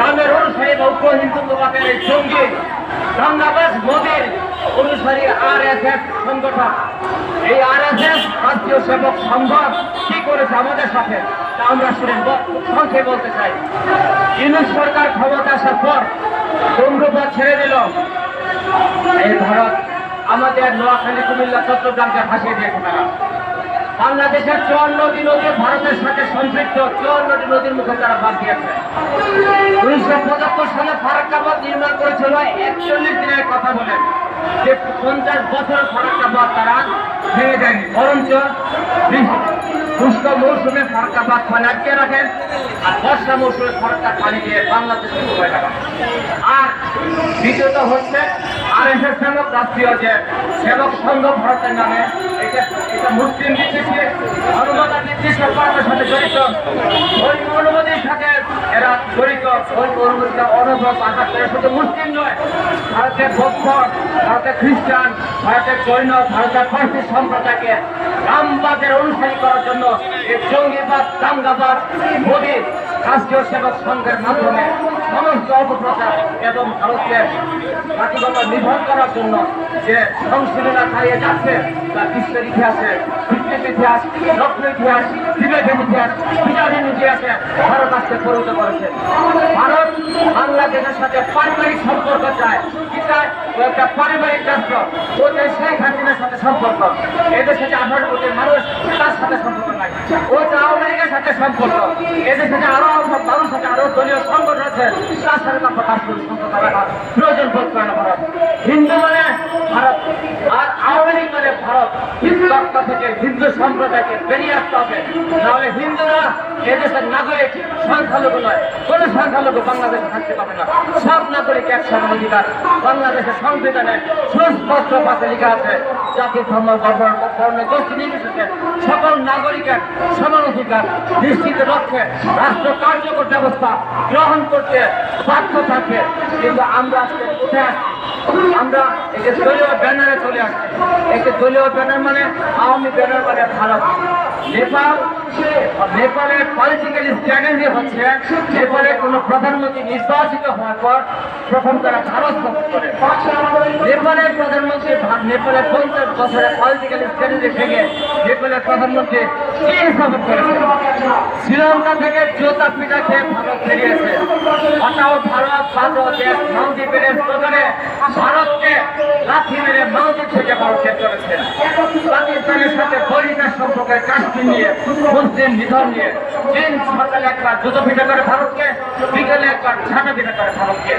রামের অনুসারী বা উগ্র হিন্দুত্ববাদের এই জঙ্গি দাঙ্গাবাজ মোদীর অনুসারী আর এস এস সংগঠন এই আর এস এস রাষ্ট্রীয় সেবক সংঘ কি করেছে আমাদের সাথে, তা আমরা শুনে সংক্ষেপে বলতে চাই, ইউনুস সরকার ক্ষমতা আসার পর বঙ্গপথ ছেড়ে দিল। এই ভারত, আমাদের নোয়াখালী, কুমিল্লা, চট্টগ্রামকে ভাসিয়ে দিয়েছে তারা। বাংলাদেশের চুয়ান্নটি নদী ভারতের সাথে সম্পৃক্ত। চুয়ান্নটি নদীর মুখে তারা বাদ দিয়েছে উনিশশো পঁচাত্তর সালে ফারাক্কাবাদ নির্মাণ করেছিল। একচল্লিশ দিনের কথা বলে। যে পঞ্চাশ বছর ফারাক্কাবাদ তারা ভেঙে দেয়নি। বরঞ্চ শুষ্ক মৌসুমে ফারাক্কাবাদ পানি আটকে রাখেন আর বর্ষা মৌসুমে ফারাক্কার পানি দিয়ে বাংলাদেশে ডুবে রাখেন আর দ্বিতীয়ত হচ্ছে আর এস সেবক রাষ্ট্রীয় যে সেবক সংঘ ভারতের নামে এটা মুসলিম নির্দেশে অনুমোদন নির্দেশ করার সাথে জড়িত। ওই অনুমতির সাথে এরা জড়িত। ওই অনুমতিটা অনুভব আঘাত করে। শুধু মুসলিম নয়, ভারতের বৌদ্ধ ভারতের খ্রিস্টান, ভারতের জৈন, ভারতের ফার্সি সম্প্রদায়কে রামবাদের অনুসারী করার জন্য এই জঙ্গিবাদ দাঙ্গাবাদ মোদী রাষ্ট্রীয় সেবক সংঘের মাধ্যমে সমস্ত অপপ্রচার এবং ভারতকে জাতিগত নির্ভর করার জন্য যে সংশোধনা চালিয়ে যাচ্ছে, তা বিশ্বের ইতিহাসে বিশ্বের ইতিহাস রত্ন ইতিহাস বিবেকের ইতিহাস বিচারের ইতিহাসে ভারত আজকে পরিণত করেছে। ভারত বাংলাদেশের সাথে পারিবারিক সম্পর্ক চায়। কি চায়? ও একটা পারিবারিক রাষ্ট্র। ও যে শেখ হাসিনার সাথে সম্পর্ক। এদেশে যে আঠারো কোটি মানুষ তার সাথে সম্পর্ক নাই। ও আওয়ামী লীগের সাথে সম্পর্ক এদেশে যে আরও মানুষ আছে আরও দলীয় সংগঠন আছে, তার সাথে তার সম্পর্ক রাখা প্রয়োজন বোধ করে না ভারত হিন্দু মানে ভারত, আর আওয়ামী লীগ মানে ভারত। হিন্দু থেকে হিন্দু সম্প্রদায়কে বেরিয়ে আসতে হবে। নাহলে হিন্দুরা এদেশের নাগরিক, সংখ্যালঘু নয়। কোনো সংখ্যালঘু বাংলাদেশে থাকতে পারবে না। সব নাগরিক এক সমান অধিকার। বাংলাদেশের সংবিধানে সুস্পষ্ট ভাষা লেখা আছে। জাতি, ধর্ম, বর্ণ নির্বিশেষে সকল নাগরিকের সমান অধিকার, নিশ্চিত লক্ষ্যে রাষ্ট্র কার্যকর ব্যবস্থা গ্রহণ করতে বাধ্য থাকবে। কিন্তু আমরা আজকে আসছি। আমরা যে দলীয় ব্যানারে চলে আসছি। যে দলীয় ব্যানার মানে আওয়ামী ব্যানার মানে ভারত। নেপাল, নেপালের পলিটিক্যাল স্ট্র্যাটেজি হচ্ছে নেপালে কোনো প্রধানমন্ত্রী নির্বাচিত হওয়ার পর প্রথম তারা ভারত সফর করে। নেপালের প্রধানমন্ত্রী নেপালের পঞ্চাশ বছরের পলিটিক্যাল স্ট্র্যাটেজি থেকে শ্রীলঙ্কা থেকে জোতা পিঠা খেয়ে ভারত বেরিয়েছে। হটাও ভারত বাদল দেশ মালদ্বীপের স্লোগানে ভারতকে লাথি মেরে মালদ্বীপ থেকে ভারতকে চলেছে পাকিস্তানের সাথে বলিদার সম্পর্কে কাশ্মীর নিয়ে, মুসলিম নিধন নিয়ে চীন সকালে একবার জুতো পিঠা করে ভারতকে, বিকেলে একবার ঝাঁটা পিঠা করে ভারতকে।